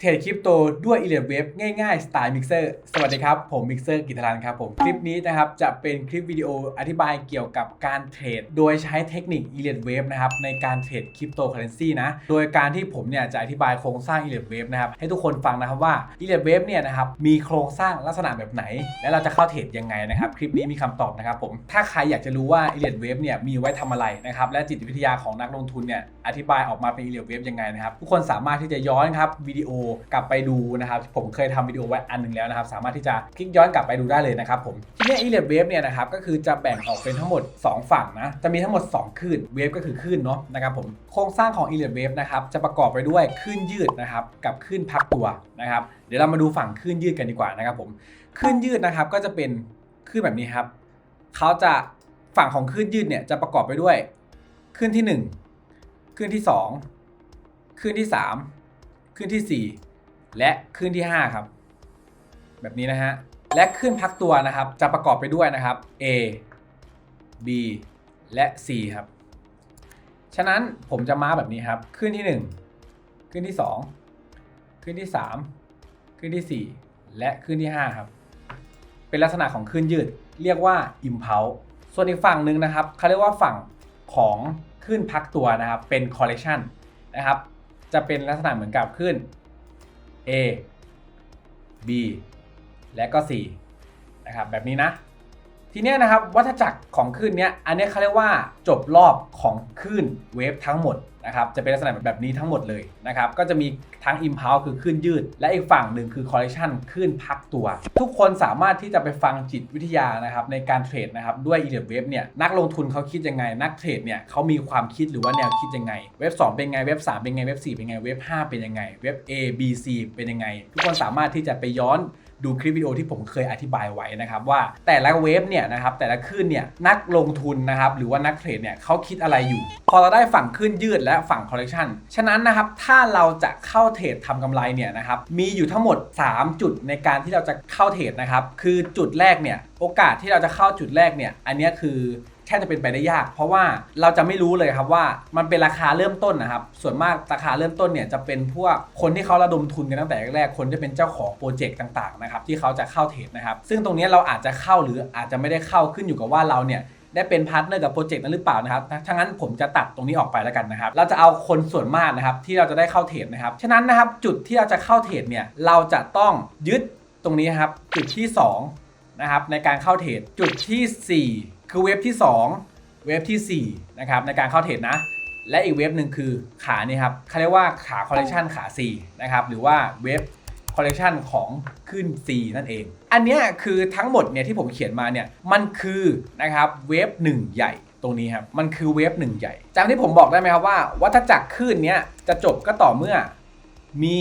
เทรดคริปโตด้วย e l e v Wave ง่ายๆ สไตล์มิกเซอร์สวัสดีครับ ผมมิกเซอร์กิตรันครับผม คลิปนี้นะครับ จะเป็นคลิปวิดีโออธิบายเกี่ยวกับการเทรด โดยใช้เทคนิค e l e v Wave นะครับ ในการเทรดคริปโตเคอเรนซีนะ โดยการที่ผมเนี่ย จะอธิบายโครงสร้าง e l e v Wave นะครับ ให้ทุกคนฟังนะครับว่า e l e v Wave เนี่ยนะครับมีโครงสร้างลักษณะแบบไหน และเราจะเข้าเทรดยังไงนะครับคลิปนี้มีคำตอบนะครับผมถ้าใครอยากจะรู้ว่า e l e v Wave เนี่ยมีไว้ทำอะไรนะครับและจิตวิทยาของนักลงทุนเนี่ยอธิบายออกมาเป็น e l e v Wave ยังไงนะครับทุกคนสามารถที่จะย้อนครับวิดีโอกลับไปดูนะครับ ผมเคยทำวิดีโอไว้อันหนึ่งแล้วนะครับ สามารถที่จะคลิกย้อนกลับไปดูได้เลยนะครับผมทีนี้ e l e v Wave เนี่ยนะครับก็คือจะแบ่งออกเป็นทั้งหมด 2 ฝั่งนะ จะมีทั้งหมด 2คลื่น Wave ก็คือคลื่นเนาะนะครับผมโครงสร้างของ e l e v Wave นะครับจะประกอบไปด้วยคลื่นยืดนะครับกับคลื่นพักตัวนะครับเดี๋ยวเรามาดูฝั่งคลื่นยืดกันดีกว่านะครับผมคลื่นยืดนะครับก็จะเป็นคลื่นแบบนี้ครับเขาจะฝั่งของคลื่นยืดเนี่ยจะประกอบไปด้วยคลื่นที่ 1คลื่นที่ 2คลื่นที่ 3 คลื่นทีสี่ 4 และคลื่นที่ 5 ครับ แบบนี้นะฮะ และคลื่นพักตัวนะครับ จะประกอบไปด้วยนะครับ A B และ C ครับ ฉะนั้นผมจะมาแบบนี้ครับคลื่นที่1คลื่นที่2คลื่นที่3คลื่นที่ 4 และคลื่นที่ 5 ครับ เป็นลักษณะของคลื่นยืด เรียกว่า impulse ส่วนอีกฝั่งหนึ่งนะครับเขาเรียกว่าฝั่งของคลื่นพักตัวนะครับ เป็น correction นะครับ จะเป็นลักษณะเหมือนกับคลื่น A B และก็ C นะครับแบบนี้นะ ทีเนี้ยนะครับวัฏจักรของคลื่นเนี้ยอันนี้เขาเรียกว่าจบรอบของคลื่นเวฟทั้งหมด นะครับจะเป็นลักษณะแบบนี้ทั้งหมดเลยนะครับก็จะมีทั้ง impulse คือคลื่นยืด และอีกฝั่งหนึ่งคือ correction คลื่นพักตัว ทุกคนสามารถที่จะไปฟังจิตวิทยานะครับในการเทรดนะครับด้วย e l e v Wave เนี่ยนักลงทุนเขาคิดยังไง นักเทรดเนี่ยเขามีความคิดหรือว่าแนวคิดยังไง เว็บ 2 เป็นไงเว็บ 3 เป็นไงเว็บ 4 เป็นไงเว็บ 5 เป็นยังไงเว็บ A B C เป็นยังไง ทุกคนสามารถที่จะไปย้อน ดูคลิปวิดีโอที่ผมเคยอธิบายไว้นะครับว่าแต่ละเวฟเนี่ยนะครับแต่ละคลื่นเนี่ยนักลงทุนนะครับหรือว่านักเทรดเนี่ยเขาคิดอะไรอยู่ พอเราได้ฝั่งคลื่นยืดและฝั่งคอลเลคชันฉะนั้นนะครับถ้าเราจะเข้าเทรดทำกำไรเนี่ยนะครับมีอยู่ทั้งหมด 3 จุดในการที่เราจะเข้าเทรดนะครับคือจุดแรกเนี่ยโอกาสที่เราจะเข้าจุดแรกเนี่ยอันนี้คือ ทบจะเป็นไปได้ยาก เพราะว่าเราจะไม่รู้เลยครับว่ามันเป็นราคาเริ่มต้นนะครับ ส่วนมากราคาเริ่มต้นเนี่ยจะเป็นพวกคนที่เขาระดมทุนกันตั้งแต่แรกคนที่เป็นเจ้าของโปรเจกต์ต่างๆนะครับที่เขาจะเข้าเทรดนะครับ ซึ่งตรงนี้เราอาจจะเข้าหรืออาจจะไม่ได้เข้าขึ้นอยู่กับว่าเราเนี่ยได้เป็นพาร์ทเนอร์กับโปรเจกต์นั้นหรือเปล่านะครับถ้างั้นผมจะตัดตรงนี้ออกไปแล้วกันนะครับ เราจะเอาคนส่วนมากนะครับที่เราจะได้เข้าเทรดนะครับ ฉะนั้นนะครับจุดที่เราจะเข้าเทรดเนี่ยเราจะต้องยึดตรงนี้ครับจุดที่2นะครับในการเข้าเทรดจุดที่ 4 คือเว็บที่ 2 เวฟที่ 4 นะครับในการเข้าเทรดนะ และอีกเวฟหนึ่งคือขานี่ครับเขาเรียกว่าขาคอลเลคชันขา4นะครับหรือว่าเวฟคอลเลคชันของขึ้น C นั่นเอง อันเนี้ยคือทั้งหมดเนี่ยที่ผมเขียนมาเนี่ยมันคือนะครับเวฟ1ใหญ่ตรงนี้ครับ มันคือเวฟ1ใหญ่จำที่ผมบอกได้ไหมครับว่า วัฏจักรขึ้นเนี้ยจะจบก็ต่อเมื่อมี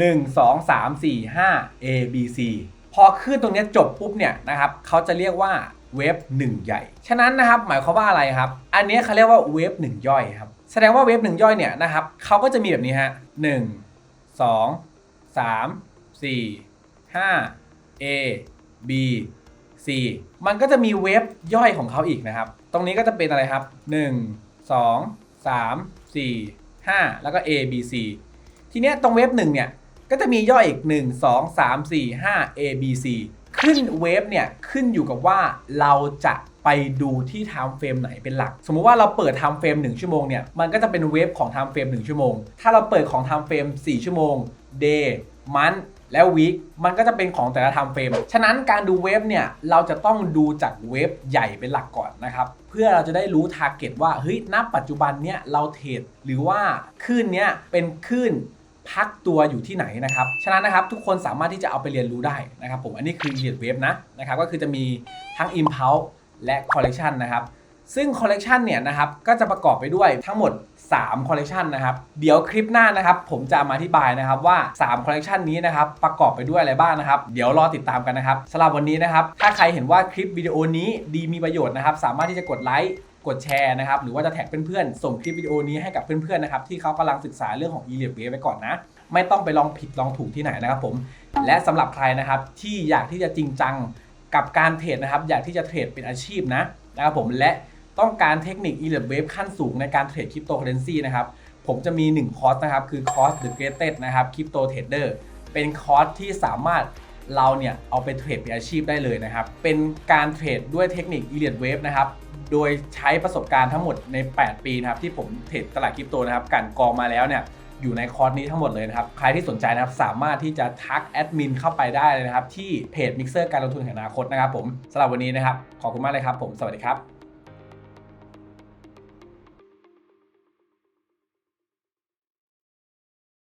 1 2 3 4 5 A B C พอขึ้นตรงนี้จบปุ๊บเนี่ยนะครับเขาจะเรียกว่า เวฟ1 ใหญ่ ฉะนั้นนะครับหมายความว่าอะไรครับ อันนี้เขาเรียกว่าเวฟ1 ย่อยครับ แสดงว่าเวฟ1 ย่อยเนี่ยนะครับเขาก็จะมีแบบนี้ฮะ1 2 3 4 5 A B C มันก็จะมีเวฟย่อยของเขาอีกนะครับ ตรงนี้ก็จะเป็นอะไรครับ 1 2 3 4 5 แล้วก็ A B C ทีเนี้ยตรงเวฟ1เนี่ยก็จะมีย่อยอีก 1 2 3 4 5 A B C ขึ้นเวฟเนี่ยขึ้นอยู่กับว่าเราจะไปดูที่ไทม์เฟรมไหนเป็นหลัก สมมุติว่าเราเปิดไทม์เฟรม1ชั่วโมงเนี่ยมันก็จะเป็นเวฟของไทม์เฟรม1ชั่วโมง ถ้าเราเปิดของไทม์เฟรม4 ชั่วโมง day month และวีคมันก็จะเป็นของแต่ละไทม์เฟรมฉะนั้นการดูเวฟเนี่ยเราจะต้องดูจากเวฟใหญ่เป็นหลักก่อนนะครับเพื่อเราจะได้รู้ทาร์เก็ตว่าเฮ้ยณปัจจุบันเนี่ยเราเทรดหรือว่าคลื่นเนี้ยเป็นคลื่น พักตัวอยู่ที่ไหนนะครับ ฉะนั้นนะครับทุกคนสามารถที่จะเอาไปเรียนรู้ได้นะครับผมอันนี้คือ Yield Wave นะนะครับก็คือจะมีทั้ง Impulse และ Collection นะครับซึ่ง Collection เนี่ยนะครับก็จะประกอบไปด้วยทั้งหมด 3 Collection นะครับเดี๋ยวคลิปหน้านะครับผมจะมาอธิบายนะครับว่า 3 Collection นี้นะครับประกอบไปด้วยอะไรบ้างนะครับเดี๋ยวรอติดตามกันนะครับสำหรับวันนี้นะครับถ้าใครเห็นว่าคลิปวิดีโอนี้ดีมีประโยชน์นะครับสามารถที่จะกดไลค์ กดแชร์นะครับ หรือว่าจะแท็กเพื่อนๆ ส่งคลิปวิดีโอนี้ให้กับเพื่อนๆนะครับที่เขากำลังศึกษาเรื่องของ e l i t Wave ไว้ก่อนนะ ไม่ต้องไปลองผิดลองถูกที่ไหนนะครับผม และสำหรับใครนะครับที่อยากที่จะจริงจังกับการเทรดนะครับ อยากที่จะเทรดเป็นอาชีพนะนะครับผมและต้องการเทคนิค e l i t Wave ขั้นสูงในการเทรดคริปโตเคอเรนซีนะครับผมจะมี 1 คอร์สนะครับ คือคอร์ส The Greatest นะครับ Crypto Trader เป็นคอร์สที่สามารถเราเนี่ย เอาไปเทรดเป็นอาชีพได้เลยนะครับ เป็นการเทรดด้วยเทคนิค Elliott Wave นะครับ โดยใช้ประสบการณ์ทั้งหมดใน 8 ปีนะครับที่ผมเทรดตลาดคริปโตนะครับกันกองมาแล้วเนี่ยอยู่ในคอร์สนี้ทั้งหมดเลยนะครับ ใครที่สนใจนะครับสามารถที่จะทักแอดมินเข้าไปได้เลยนะครับที่เพจ Mixer การลงทุนแห่งอนาคตนะครับผมสำหรับวันนี้นะครับขอบคุณมากเลยครับผมสวัสดีครับ